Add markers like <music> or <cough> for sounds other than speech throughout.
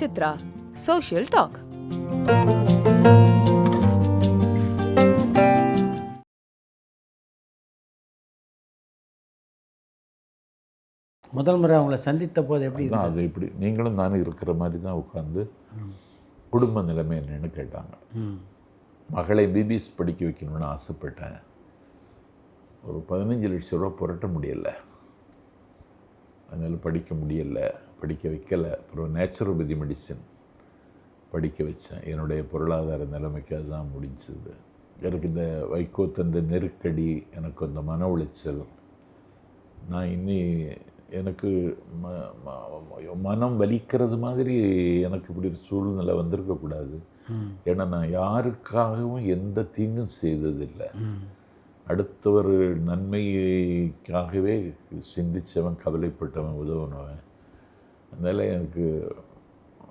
Chitra social talk முதல் முறை அவங்கள சந்தித்த போது எப்படி அது இப்படி நீங்களும் நானும் இருக்கிற மாதிரி தான் உட்காந்து குடும்ப நிலைமை என்னன்னு கேட்டாங்க. ம். மகளை பிபிஎஸ் படிக்க வைக்கணும்னு ஆசைப்பட்டேன். ஒரு பதினஞ்சு லட்ச ரூபா புரட்ட முடியலை. அதனால் படிக்க முடியலை. படிக்க வைக்கலை. அப்புறம் நேச்சுரோபதி மெடிசன் படிக்க வச்சேன். என்னுடைய பொருளாதார நிலைமைக்கு அதுதான் முடிஞ்சது. எனக்கு இந்த வைகோ தந்த நெருக்கடி எனக்கு அந்த மன உளைச்சல் நான் இன்னி எனக்கு மனம் வலிக்கிறது மாதிரி எனக்கு இப்படி ஒரு சூழ்நிலை வந்திருக்கக்கூடாது ஏன்னா நான் யாருக்காகவும் எந்த தீங்கும் செய்ததில்லை. அடுத்தவர் நன்மைக்காகவே சிந்திச்சவன் கவலைப்பட்டவன் உதவுனவன். அதனால் எனக்கு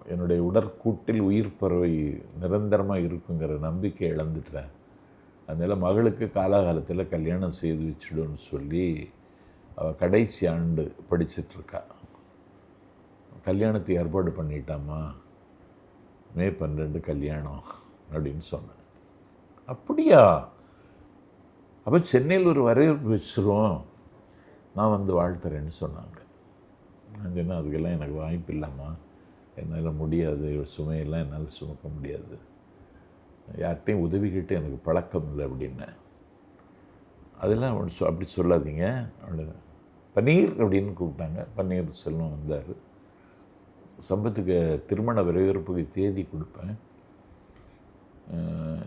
என்னுடைய உடற்கூட்டில் உயிர் பறவை நிரந்தரமாக இருக்குங்கிற நம்பிக்கை இழந்துட்டேன். அதனால் மகளுக்கு காலாகாலத்தில் கல்யாணம் செய்து வச்சுடுன்னு சொல்லி அவள் கடைசி ஆண்டு படிச்சிட்ருக்கா. கல்யாணத்தை ஏற்பாடு பண்ணிட்டாமா மே பன்னெண்டு கல்யாணம் அப்படின்னு சொன்னேன். அப்படியா? அப்போ சென்னையில் ஒரு வரவேற்பு வச்சிருவோம். நான் வந்து வாழ்த்துறேன்னு சொன்னாங்க. நான் சொன்னேன் அதுக்கெல்லாம் எனக்கு வாய்ப்பு இல்லைம்மா. என்னால் முடியாது சுமையெல்லாம் என்னால் சுமக்க முடியாது. யார்கிட்டையும் உதவிக்கிட்டு எனக்கு பழக்கம் இல்லை அப்படின்னேன் அதெல்லாம் ஒண்ணு அப்படி சொல்லாதீங்க. அப்படின்னு பன்னீர் அப்படின்னு கூப்பிட்டாங்க. பன்னீர் செல்வம் வந்தார். சம்பத்துக்கு திருமண வரவேற்புக்கு தேதி கொடுப்பேன்.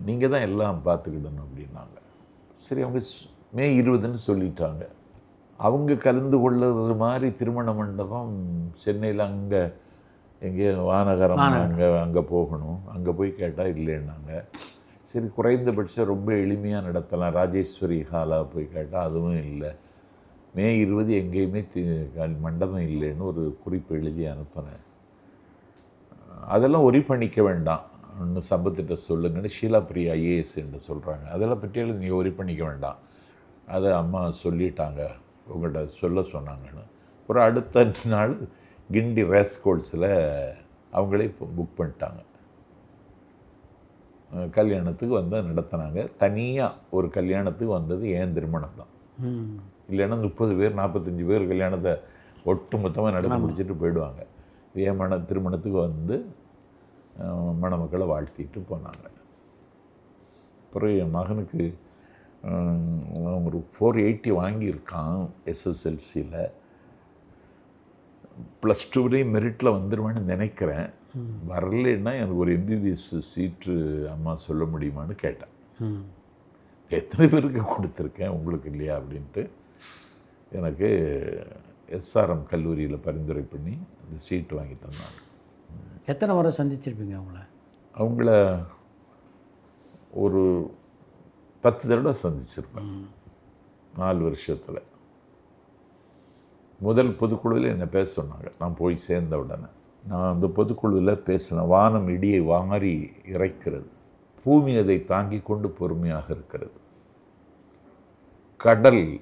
நீங்கள் தான் எல்லாம் பார்த்துக்கிடணும் அப்படின்னாங்க. சரி அவங்க மே இருபதுன்னு சொல்லிட்டாங்க. அவங்க கலந்து கொள்ளுறது மாதிரி திருமண மண்டபம் சென்னையில் அங்கே எங்கேயோ வானகரம் அங்கே அங்கே போகணும். அங்கே போய் கேட்டால் இல்லைன்னாங்க. சரி குறைந்தபட்சம் ரொம்ப எளிமையாக நடத்தலாம். ராஜேஸ்வரி ஹாலாக போய் கேட்டால் அதுவும் இல்லை. மே இருபது எங்கேயுமே தி மண்டபம் இல்லைன்னு ஒரு குறிப்பு எழுதி அனுப்பினேன். அதெல்லாம் ஒரி பண்ணிக்க வேண்டாம். ஒன்று சம்பத்திட்ட சொல்லுங்கன்னு ஷீலா பிரியா ஐஏஎஸ் என்று சொல்கிறாங்க அதெல்லாம் பற்றியெல்லாம் நீங்கள் ஒரி பண்ணிக்க வேண்டாம். அதை அம்மா சொல்லிட்டாங்க. உங்கள்கிட்ட சொல்ல சொன்னாங்கன்னு. ஒரு அடுத்த <laughs> நாள் கிண்டி ரேஸ்கோல்ஸில் அவங்களே புக் பண்ணிட்டாங்க. கல்யாணத்துக்கு வந்து நடத்தினாங்க. தனியாக ஒரு கல்யாணத்துக்கு வந்தது ஏன் திருமணம் தான். இல்லைன்னா முப்பது பேர் நாற்பத்தஞ்சு பேர் கல்யாணத்தை ஒட்டு மொத்தமாக நடத்தி முடிச்சுட்டு போயிடுவாங்க. ஏன் மண திருமணத்துக்கு வந்து மணமக்களை வாழ்த்திட்டு போனாங்க. அப்புறம் என் மகனுக்கு ஒரு ஃபோர் எயிட்டி வாங்கியிருக்கான் எஸ்எஸ்எல்சியில் ப்ளஸ் டூலேயும் மெரிட்டில் வந்துடுவேன்னு நினைக்கிறேன். வரலைன்னா எனக்கு ஒரு எம்பிபிஎஸ் சீட்டு அம்மா சொல்ல முடியுமான்னு கேட்டேன். எத்தனை பேருக்கு கொடுத்துருக்கேன் உங்களுக்கு இல்லையா அப்படின்ட்டு. எனக்கு எஸ்ஆர்எம் கல்லூரியில் பரிந்துரை பண்ணி அந்த சீட்டு வாங்கி தந்தாங்க எத்தனை முறை சந்திச்சிருப்பீங்க அவங்கள? அவங்கள ஒரு பத்து தடவை சந்திச்சிருப்பேன். நாலு வருஷத்தில். முதல் பொதுக்குழுவில் என்னை பேச சொன்னாங்க. நான் போய் சேர்ந்த உடனே. நான் அந்த பொதுக்குழுவில் பேசினேன் வானம் இடியை வாரி இறைக்கிறது. பூமி அதை தாங்கிக் கொண்டு பொறுமையாக இருக்கிறது. கடல்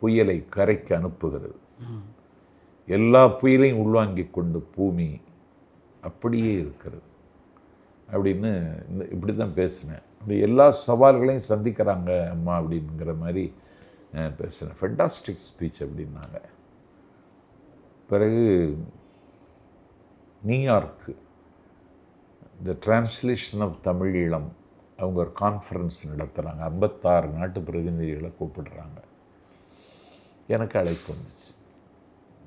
புயலை கரைக்கு அனுப்புகிறது. எல்லா புயலையும் உள்வாங்கிக் கொண்டு பூமி அப்படியே இருக்கிறது. அப்படின்னு இந்த இப்படி தான் பேசினேன். அப்படி எல்லா சவால்களையும் சந்திக்கிறாங்க அம்மா அப்படிங்கிற மாதிரி பேசுகிறேன் பேசினேன் ஃபென்டாஸ்டிக் ஸ்பீச் அப்படின்னாங்க. பிறகு New York the translation of Tamil Eelam அவங்க ஒரு கான்ஃபரன்ஸ் நடத்துகிறாங்க ஐம்பத்தாறு நாட்டு பிரதிநிதிகளை கூப்பிடுறாங்க. எனக்கு அழைப்பு வந்துச்சு.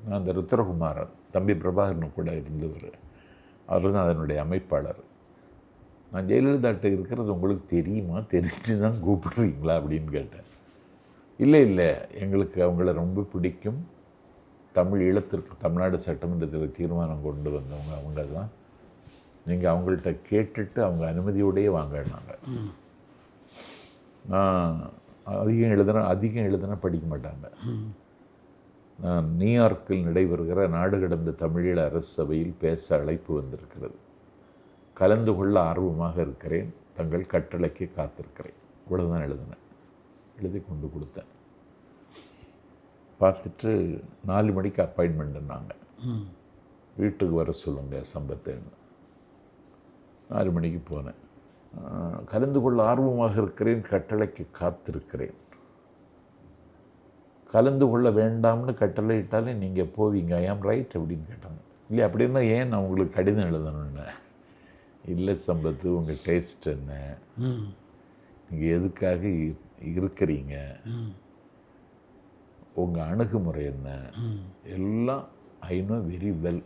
நான் அந்த ருத்ரகுமாரன் தம்பி பிரபாகரன் கூட இருந்தவர். அவர் தான் அதனுடைய அமைப்பாளர். நான் ஜெயலலிதாட்ட இருக்கிறது உங்களுக்கு தெரியுமா? தெரிஞ்சு தான் கூப்பிடுறீங்களா அப்படின்னு கேட்டேன். இல்லை இல்லை. எங்களுக்கு அவங்கள ரொம்ப பிடிக்கும். தமிழ் ஈழத்திற்கு தமிழ்நாடு சட்டமன்றத்தில் தீர்மானம் கொண்டு வந்தவங்க அவங்க தான். நீங்கள் அவங்கள்ட்ட கேட்டுட்டு அவங்க அனுமதியோடையே வாங்கினாங்க நான் அதிகம் எழுதுனா அதிகம் எழுதுனா படிக்க மாட்டாங்க. நான் நியூயார்க்கில் நடைபெறுகிற நாடு கடந்த தமிழீழ அரசு சபையில் பேச அழைப்பு வந்திருக்கிறது. கலந்து கொள்ள ஆர்வமாக இருக்கிறேன். தங்கள் கட்டளைக்கு காத்திருக்கிறேன். இவ்வளவுதான் எழுதினேன். எழுதி கொண்டு கொடுத்தேன். பார்த்துட்டு நாலு மணிக்கு அப்பாயின்மெண்ட்னாங்க வீட்டுக்கு வர சொல்லுங்க சம்பத்தைன்னு நாலு மணிக்கு போனேன். கலந்து கொள்ள ஆர்வமாக இருக்கிறேன். கட்டளைக்கு காத்திருக்கிறேன். கலந்து கொள்ள வேண்டாம்னு கட்டளை இட்டாலே நீங்கள் போவீங்க. ஐ ஆம் ரைட் அப்படின்னு கேட்டாங்க. இல்லை அப்படின்னா ஏன் நான் உங்களுக்கு கடிதம் எழுதணும்னு? இல்லை சம்பத்து உங்கள் டேஸ்ட் என்ன? நீங்கள் எதுக்காக இருக்கிறீங்க? உங்கள் அணுகுமுறை என்ன? எல்லாம் ஐ நோ வெரி வெல்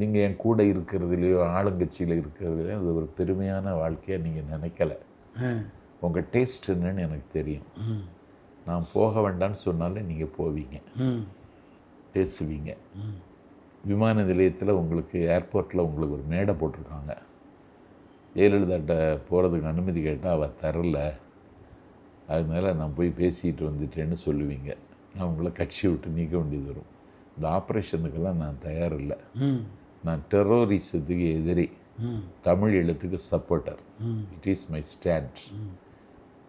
நீங்கள் என் கூட இருக்கிறதுலையோ ஆளுங்கட்சியில் இருக்கிறதுலையோ அது ஒரு பெருமையான வாழ்க்கையாக நீங்கள் நினைக்கல. உங்கள் டேஸ்ட் என்னன்னு எனக்கு தெரியும். நான் போக வேண்டாம்னு சொன்னாலே நீங்கள் போவீங்க. பேசுவீங்க. விமான நிலையத்தில் உங்களுக்கு ஏர்போர்ட்டில் உங்களுக்கு ஒரு மேடை போட்டிருக்காங்க. ஜெயலலிதாட்ட போகிறதுக்கு அனுமதி கேட்டால் அவள் தரல. அதனால நான் போய் பேசிட்டு வந்துட்டேன்னு சொல்லுவீங்க. நான் உங்களை கட்சி விட்டு நீக்க வேண்டியது வரும். இந்த ஆப்ரேஷனுக்கெல்லாம் நான் தயாரில்லை. நான் டெரரிசத்துக்கு எதிரி தமிழ் எழுத்துக்கு supporter it is my. Stand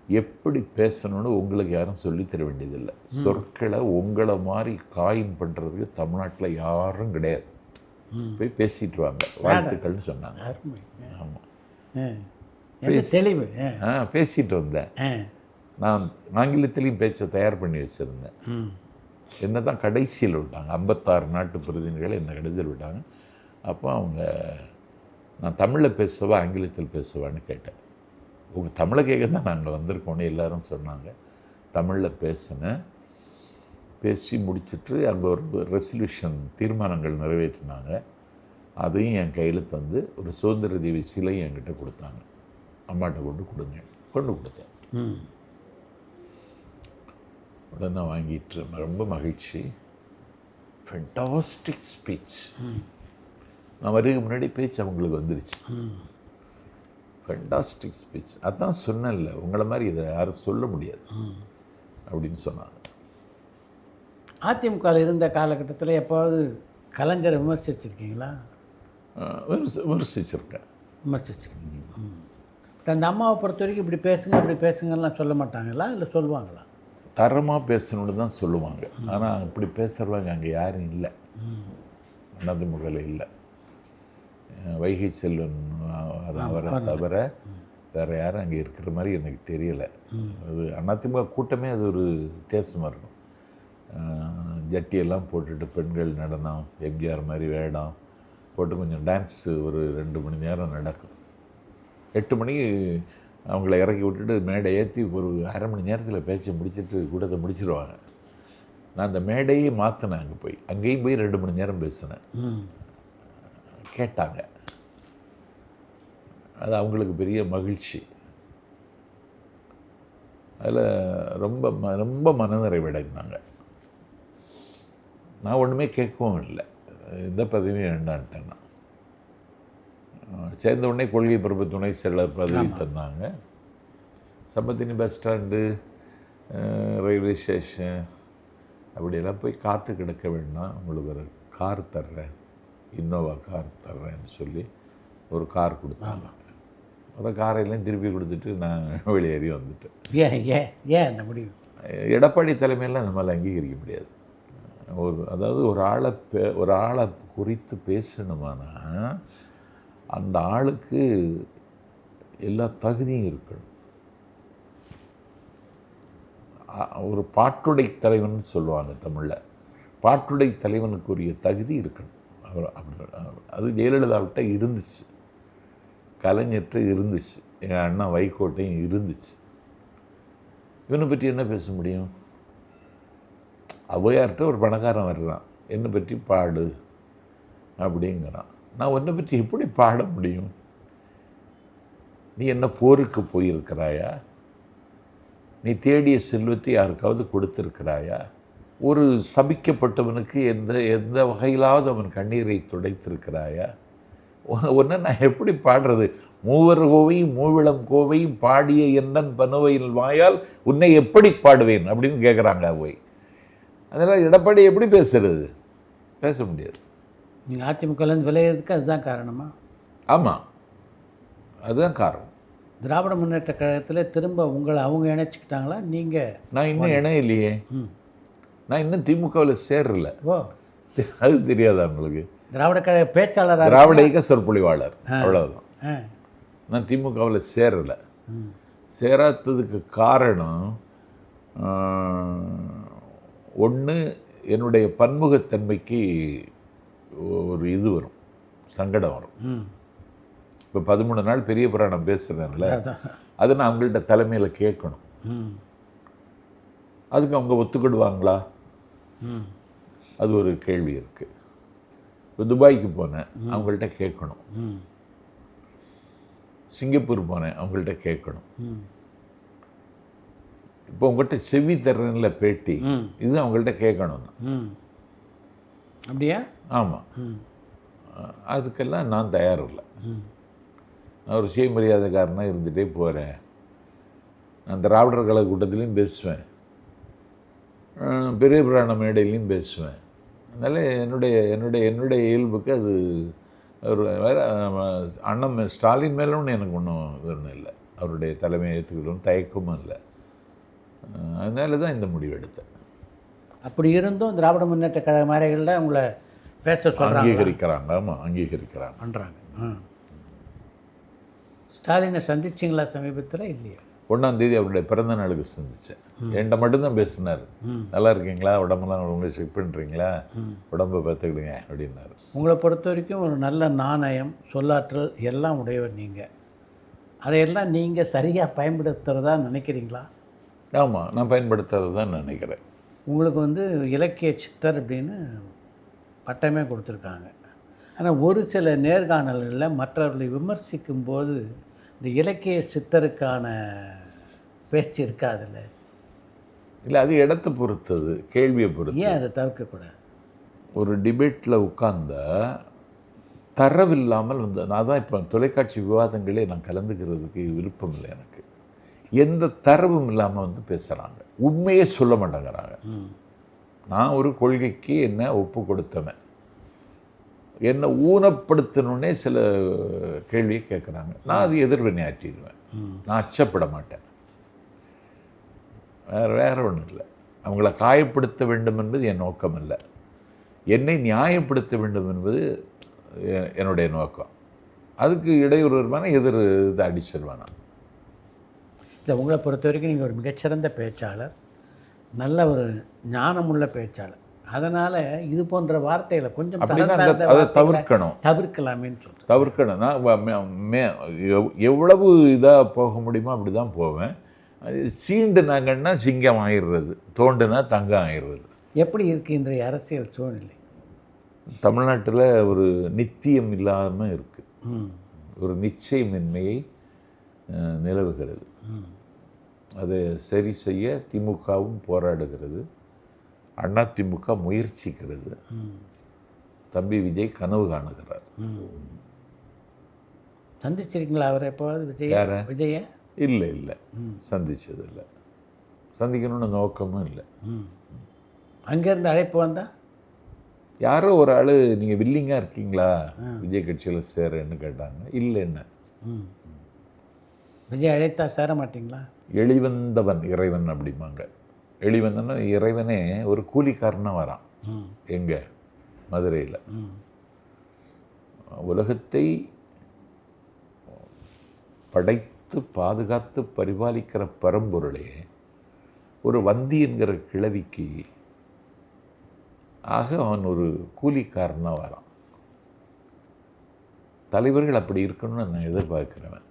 எப்படி பேசணும்னு உங்களுக்கு யாரும் சொல்லித் தர வேண்டியதில்லை. சொற்களை உங்களை மாதிரி காயின் பண்ணுறதுக்கு தமிழ்நாட்டில் யாரும் கிடையாது. போய் பேசிட்டு வாங்க. வாழ்த்துக்கள்னு சொன்னாங்க. ஆமாம் ஆ. தெளிவு? பேசிட்டு வந்தேன். நான் ஆங்கிலத்திலையும் பேச்ச தயார் பண்ணி வச்சுருந்தேன். என்ன தான் கடைசியில் விட்டாங்க. ஐம்பத்தாறு நாட்டு பிரதிநிதிகள் என்னை கடைசியில் விட்டாங்க. அப்போ அவங்க நான் தமிழில் பேசவா ஆங்கிலத்தில் பேசவான்னு கேட்டேன். உங்கள் தமிழை கேட்க தான் நாங்கள் வந்திருக்கோன்னு எல்லாரும் சொன்னாங்க. தமிழில் பேசினேன் பேசி முடிச்சிட்டு அங்கே ஒரு ரெசல்யூஷன் தீர்மானங்கள் நிறைவேற்றினாங்க. அதையும் என் கையில் தந்து ஒரு சுதந்திர தேவி சிலையும் என்கிட்ட கொடுத்தாங்க. அம்மாட்ட கொண்டு கொடுங்க. கொண்டு கொடுத்தேன். உடனே வாங்கிட்டு ரொம்ப மகிழ்ச்சி. ஃபென்டாஸ்டிக் ஸ்பீச் நான் வருக முன்னாடி பேச்சு அவங்களுக்கு வந்துருச்சு. ஃபென்டாஸ்டிக் ஸ்பீச் அதான் சொன்னேன்ல உங்களை மாதிரி இதை யாரும் சொல்ல முடியாது. அப்படின்னு சொன்னாங்க. அதிமுகவில் இருந்த காலகட்டத்தில் எப்போவாவது கலைஞரை விமர்சிச்சிருக்கீங்களா? விமர்சிச்சிருக்கேன். விமர்சிச்சிருக்கீங்க. அந்த அம்மாவை பொறுத்த வரைக்கும் இப்படி பேசுங்க இப்படி பேசுங்கலாம் சொல்ல மாட்டாங்களா? இல்லை சொல்லுவாங்களா? தரமாக பேசணுன்னு தான் சொல்லுவாங்க. ஆனால் இப்படி பேசுகிறவங்க அங்கே யாரும் இல்லை. அதிமுகவில் இல்லை. அஹ் வைகை செல்வன் அவரை தவிர வேறு யாரும் அங்கே இருக்கிற மாதிரி எனக்கு தெரியலை. அது அதிமுக கூட்டமே அது ஒரு வித்தியாசமாக இருக்கும். ஜட்டியெல்லாம் போட்டுட்டு பெண்கள் நடனம் எம்ஜிஆர் மாதிரி வேடம் போட்டு கொஞ்சம் டான்ஸு ஒரு ரெண்டு மணி நேரம் நடக்கும். எட்டு மணிக்கு அவங்கள இறக்கி விட்டுட்டு மேடை ஏற்றி ஒரு அரை மணி நேரத்தில் பேச்சு முடிச்சிட்டு கூட்டத்தை முடிச்சிருவாங்க. நான் அந்த மேடையே மாற்றினேன் அங்கே போய். அங்கேயும் போய் ரெண்டு மணி நேரம் பேசினேன். கேட்டாங்க. அது அவங்களுக்கு பெரிய மகிழ்ச்சி. அதில் ரொம்ப ம ரொம்ப மனநிறைவடைந்தாங்க. நான் ஒன்றுமே கேட்கவும் இல்லை. எந்த பதவியும் வேண்டான்ட்டேன் நான் சேர்ந்த உடனே கொள்கை பரப்பு துணை செயலர் பதவி தந்தாங்க. சம்பத்தினி பஸ் ஸ்டாண்டு ரயில்வே ஸ்டேஷன் அப்படியெல்லாம் போய் காத்து கிடக்க வேண்டாம். உங்களுக்கு ஒரு கார் தர்றேன். இன்னோவா கார் தர்றேன்னு சொல்லி ஒரு கார் கொடுத்தாங்க. ஒரு காரையெல்லாம் திருப்பி கொடுத்துட்டு நான் <laughs> வெளியேறி வந்துட்டேன். ஏன் ஏன் ஏன் அந்த முடிவு? எடப்பாடி தலைமையில் அந்த மாதிரி அங்கீகரிக்க முடியாது. ஒரு அதாவது ஒரு ஆளை பே ஒரு ஆளை குறித்து பேசணுமானா அந்த ஆளுக்கு எல்லா தகுதியும் இருக்கணும். ஒரு பாட்டுடை தலைவன் சொல்லுவாங்க தமிழில். பாட்டுடை தலைவனுக்குரிய தகுதி இருக்கணும். அப்படி அது ஜெயலலிதாவிட்ட இருந்துச்சு. கலைஞர்கிட்ட இருந்துச்சு. எங்கள் அண்ணா வைகோட்டையும் இருந்துச்சு. இவனை பற்றி என்ன பேச முடியும்? அவையார்கிட்ட ஒரு பணக்காரன் வர்றான். என்னை பற்றி பாடு அப்படிங்கிறான். நான் உன்னை பற்றி எப்படி பாட முடியும்? நீ என்ன போருக்கு போயிருக்கிறாயா? நீ தேடிய செல்வத்தை யாருக்காவது கொடுத்துருக்கிறாயா? ஒரு சபிக்கப்பட்டவனுக்கு எந்த எந்த வகையிலாவது அவன் கண்ணீரை துடைத்திருக்கிறாயா? ஒன்று நான் எப்படி பாடுறது? மூவர் கோவை மூவிளம் கோவை பாடிய என்னன் பனுவையில் வாயால் உன்னை எப்படி பாடுவேன் அப்படின்னு கேட்குறாங்க போய் அதனால் எடப்பாடி எப்படி பேசுறது? பேச முடியாது. நீங்கள் அதிமுகலேருந்து விளையிறதுக்கு அதுதான் காரணமா? ஆமாம் அதுதான் காரணம். திராவிட முன்னேற்ற கழகத்தில் திரும்ப உங்களை அவங்க இணைச்சிக்கிட்டாங்களா? நீங்கள் நான் இன்னும் இணையம் இல்லையே ம். நான் இன்னும் திமுகவில் சேரல ஓ. அது தெரியாதா உங்களுக்கு? திராவிட கழக பேச்சாளராக திராவிட இயக்க சொற்பொழிவாளர். அவ்வளவுதான். ஆ. நான் திமுகவில் சேரலை சேராததுக்கு காரணம் ஒன்று என்னுடைய பன்முகத்தன்மைக்கு ஒரு இது வரும். சங்கடம் வரும். இப்போ பதிமூணு நாள் பெரிய புராணம் பேசுகிறேன்ல அதை நான் அவங்கள்ட்ட தலைமையில் கேட்கணும். அதுக்கு அவங்க ஒத்துக்கிடுவாங்களா? அது ஒரு கேள்வி இருக்குது இப்போ துபாய்க்கு போனேன் அவங்கள்ட்ட கேட்கணும். சிங்கப்பூர் போனேன் அவங்கள்ட்ட கேட்கணும். இப்போ உங்கள்கிட்ட செவி தர்றேன்ல பேட்டி இது அவங்கள்ட்ட கேட்கணும் ம். அப்படியா ஆமாம் அதுக்கெல்லாம் நான் தயார் இல்லை நான் ஒரு சுயமரியாதைக்காரனாக இருந்துகிட்டே போகிறேன் நான் திராவிடர் கழக கூட்டத்துலேயும் பேசுவேன். பெரிய புராண மேடையிலையும் பேசுவேன். அதனால் என்னுடைய என்னுடைய என்னுடைய இயல்புக்கு அது ஒரு வேற அண்ணன் ஸ்டாலின் மேலும் எனக்கு ஒன்றும் ஒன்றும் இல்லை. அவருடைய தலைமையை ஏற்றுக்கணும் தயக்கமும் இல்லை. அதனால தான் இந்த முடிவு எடுத்தேன். அப்படி இருந்தும் திராவிட முன்னேற்ற கழக மேடைகளில் உங்களை பேச அங்கீகரிக்கிறாங்க. ஆமாம் அங்கீகரிக்கிறாங்க. பண்ணுறாங்க ஸ்டாலினை சந்திச்சிங்களா சமீபத்தில்? இல்லையா? ஒன்றாம் தேதி அவருடைய பிறந்த நாளுக்கு சந்தித்தேன் என்கிட்ட மட்டும்தான் பேசினார். நல்லா இருக்கீங்களா? உடம்பெல்லாம் உங்களை செக் பண்ணுறீங்களா உடம்பை பார்த்துக்கிடுங்க அப்படின்னாரு. உங்களை பொறுத்த வரைக்கும் ஒரு நல்ல நாணயம் சொல்லாற்றல் எல்லாம் உடையவர் நீங்கள் அதையெல்லாம் நீங்கள் சரியாக பயன்படுத்துகிறதா நினைக்கிறீங்களா? ஆமாம் நான் பயன்படுத்துறது தான் நினைக்கிறேன். உங்களுக்கு வந்து இலக்கிய சித்தர் அப்படின்னு பட்டமே கொடுத்துருக்காங்க. ஆனால் ஒரு சில நேர்காணல்களில் மற்றவர்களை விமர்சிக்கும் போது இந்த இலக்கிய சித்தருக்கான பேச்சு இருக்காதுல்ல? இல்லை அது இடத்தை பொறுத்தது கேள்வியை பொறுத்து ஏன் அதை தவிர்க்கக்கூடாது? ஒரு டிபேட்டில் உட்கார்ந்தா தரவில்லாமல் வந்து நான் தான் இப்போ தொலைக்காட்சி விவாதங்களே நான் கலந்துக்கிறதுக்கு விருப்பம் இல்லை எனக்கு. எந்த தரவும் இல்லாமல் வந்து பேசுகிறாங்க உண்மையே சொல்ல மாட்டேங்கிறாங்க. நான் ஒரு கொள்கைக்கு என்ன ஒப்பு கொடுத்தவன்? என்னை ஊனப்படுத்தணுன்னே சில கேள்வியை கேட்குறாங்க. நான் அது எதிர்வினையாற்றிடுவேன். நான் அச்சப்பட மாட்டேன். வேறு வேற ஒன்றும் இல்லை. அவங்கள காயப்படுத்த வேண்டும் என்பது என் நோக்கம் இல்லை என்னை நியாயப்படுத்த வேண்டும் என்பது என்னுடைய நோக்கம். அதுக்கு இடையூறு வருமானா எதிர் இது அடிச்சிருவேன்? நான் இல்லை உங்களை பொறுத்த வரைக்கும் நீங்கள் ஒரு மிகச்சிறந்த பேச்சாளர் நல்ல ஒரு ஞானமுள்ள பேச்சாளர். அதனால் இது போன்ற வார்த்தைகளை கொஞ்சம் அதை தவிர்க்கணும். தவிர்க்கலாமேன்னு சொல்கிறேன் தவிர்க்கணும். நான் எவ்வளவு இதாக போக முடியுமோ அப்படி தான் போவேன். அது சீண்டுனாங்கன்னா சிங்கம் ஆயிடுறது தோண்டுனா தங்கம் ஆயிடுறது. எப்படி இருக்குது இன்றைய அரசியல் சூழ்நிலை? தமிழ்நாட்டில் ஒரு நித்தியம் இல்லாமல் இருக்குது ஒரு நிச்சயமின்மையை நிலவுகிறது. அதை சரி செய்ய திமுகவும் போராடுகிறது. அண்ணா திமுக முயற்சிக்கிறது. தம்பி விஜய் கனவு காணுகிறார். சந்திச்சிருக்கீங்களா அவரை எப்போவாது விஜய? விஜய? இல்லை இல்லை. சந்திச்சது இல்லை சந்திக்கணும்னு நோக்கமும் இல்லை. அங்கேருந்து அழைப்பு வந்தா? யாரோ ஒரு ஆள் நீங்கள் வில்லிங்காக இருக்கீங்களா? விஜய் கட்சியில் சேரேன்னு கேட்டாங்க. இல்லைன்னு விஜய் அழைத்தா சேர மாட்டீங்களா? எளிவந்தவன் இறைவன் அப்படிம்பாங்க. எளிவந்தன்னா இறைவனே ஒரு கூலிக்காரனாக வரான். எங்கே? மதுரையில். உலகத்தை படைத்து பாதுகாத்து பரிபாலிக்கிற பரம்பொருளே ஒரு வந்தி என்கிற கிழவிக்கு ஆக அவன் ஒரு கூலிக்காரனாக வரான். தலைவர்கள் அப்படி இருக்கணும்னு நான் எதிர்பார்க்கிறவன்.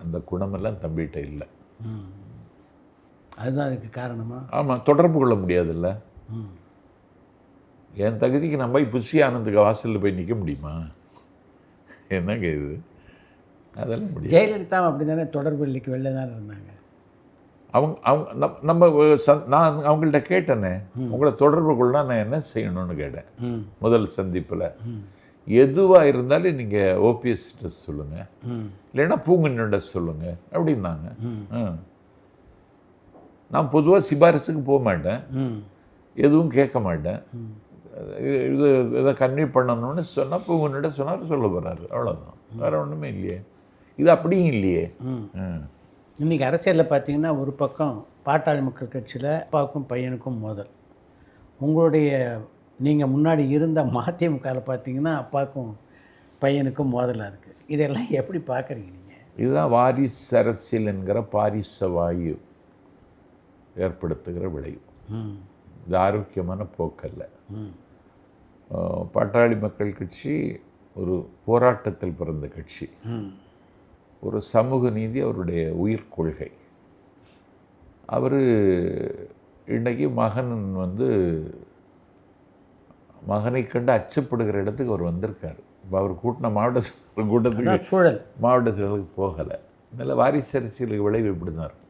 அந்த குணமெல்லாம் தம்பிகிட்ட இல்லை. அதுதான் அதுக்கு காரணமா? ஆமாம் தொடர்பு கொள்ள முடியாதுல்ல. என் தகுதிக்கு நான் போய் புஷி ஆனந்துக்கு வாசலில் போய் நிற்க முடியுமா? என்னங்க இது? அதெல்லாம் முடியாது. ஜெயலலிதா அப்படி தானே தொடர்பு இல்லைக்கு வெளில தான் இருந்தாங்க? அவங்க அவங்க நம்- நம்ம சந் நான் அவங்கள்ட்ட கேட்டேனே உங்களை தொடர்பு கொள்ள நான் என்ன செய்யணும்னு கேட்டேன். முதல் சந்திப்பில். எதுவாக இருந்தாலும் நீங்கள் ஓபிஎஸ்கிட்ட சொல்லுங்கள் இல்லைன்னா பூங்குன்னிட்ட சொல்லுங்கள் அப்படின்னாங்க. நான் பொதுவாக சிபாரிசுக்கு போக மாட்டேன். எதுவும் கேட்க மாட்டேன். இது- இது கன்வே பண்ணணும்னு சொன்னால் பூங்குன்னிட்ட சொன்னார் சொல்ல போகிறாரு அவ்வளோதான் வேறு ஒன்றுமே இல்லையே. இது அப்படியும் இல்லையே. இன்றைக்கி அரசியலில் பார்த்தீங்கன்னா ஒரு பக்கம் பாட்டாளி மக்கள் கட்சியில் அப்பாவுக்கும் பையனுக்கும் மோதல். உங்களுடைய நீங்கள் முன்னாடி இருந்த மதிமுகவில் பார்த்தீங்கன்னா அப்பாவுக்கும் பையனுக்கும் மோதலாக இருக்குது இதெல்லாம் எப்படி பார்க்குறீங்க நீங்கள் இதுதான் வாரிசு அரசியல் என்கிற பாரிச வாயு ஏற்படுத்துகிற விளைவு. இது ஆரோக்கியமான போக்கல்ல. பாட்டாளி மக்கள் கட்சி ஒரு போராட்டத்தில் பிறந்த கட்சி. ம். ஒரு சமூக நீதி அவருடைய உயிர் கொள்கை. அவர் இன்னைக்கு மகன் வந்து மகனை கண்டு அச்சப்படுகிற இடத்துக்கு அவர் வந்திருக்கார். இப்போ அவர் கூட்டின மாவட்ட கூட்டத்துக்கு சூழல். மாவட்ட செயலருக்கு போகலை. அதனால் வாரிசு அரசியலுக்கு விளைவு இப்படி தான் இருக்கும்.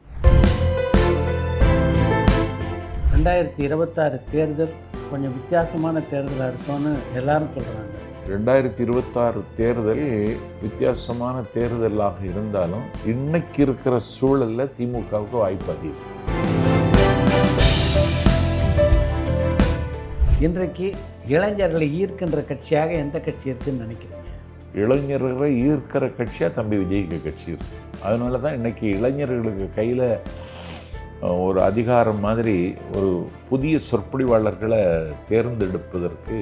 ரெண்டாயிரத்தி இருபத்தாறு தேர்தல் கொஞ்சம் வித்தியாசமான தேர்தலாக இருக்கும்னு எல்லாரும் சொல்கிறாங்க ரெண்டாயிரத்தி இருபத்தாறு தேர்தல் வித்தியாசமான தேர்தலாக இருந்தாலும் இன்னைக்கு இருக்கிற சூழலில் திமுகவுக்கு வாய்ப்பு அதிகம். இன்றைக்கு இளைஞர்களை ஈர்க்கின்ற கட்சியாக எந்த கட்சி இருக்குன்னு நினைக்கிறீங்க? இளைஞர்களை ஈர்க்கிற கட்சியாக தம்பி விஜய்க்கு கட்சி இருக்கு. அதனால தான் இன்னைக்கு இளைஞர்களுக்கு கையில் ஒரு அதிகாரம் மாதிரி ஒரு புதிய சொற்பொழிவாளர்களை தேர்ந்தெடுப்பதற்கு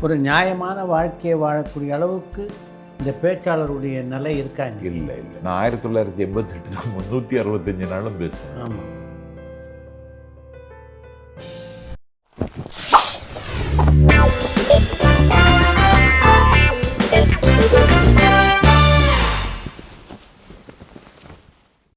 ஒரு நியாயமான வாழ்க்கையை வாழக்கூடிய அளவுக்கு இந்த பேச்சாளருடைய நிலை இருக்காங்க. இல்லை இல்லை. நான் ஆயிரத்தி தொள்ளாயிரத்தி எண்பத்தெட்டு முந்நூற்றி அறுபத்தஞ்சு நாளும் பேசுகிறேன் ஆமாம்